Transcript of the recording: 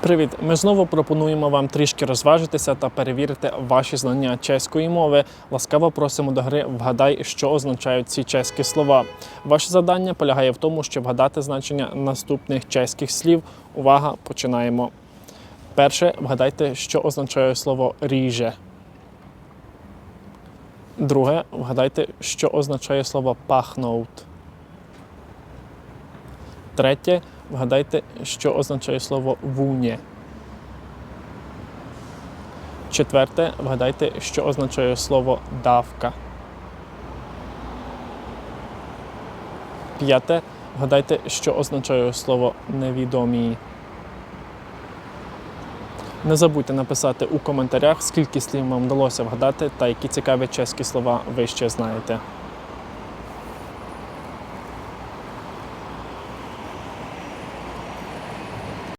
Привіт! Ми знову пропонуємо вам трішки розважитися та перевірити ваші знання чеської мови. Ласкаво просимо до гри Вгадай, що означають ці чеські слова. Ваше завдання полягає в тому, щоб вгадати значення наступних чеських слів. Увага, починаємо. Перше, вгадайте, що означає слово ріже. Друге, вгадайте, що означає слово пахноут. Третє, вгадайте, що означає слово вунє. Четверте, вгадайте, що означає слово давка. П'яте, вгадайте, що означає слово невідомі. Не забудьте написати у коментарях, скільки слів вам вдалося вгадати та які цікаві чеські слова ви ще знаєте.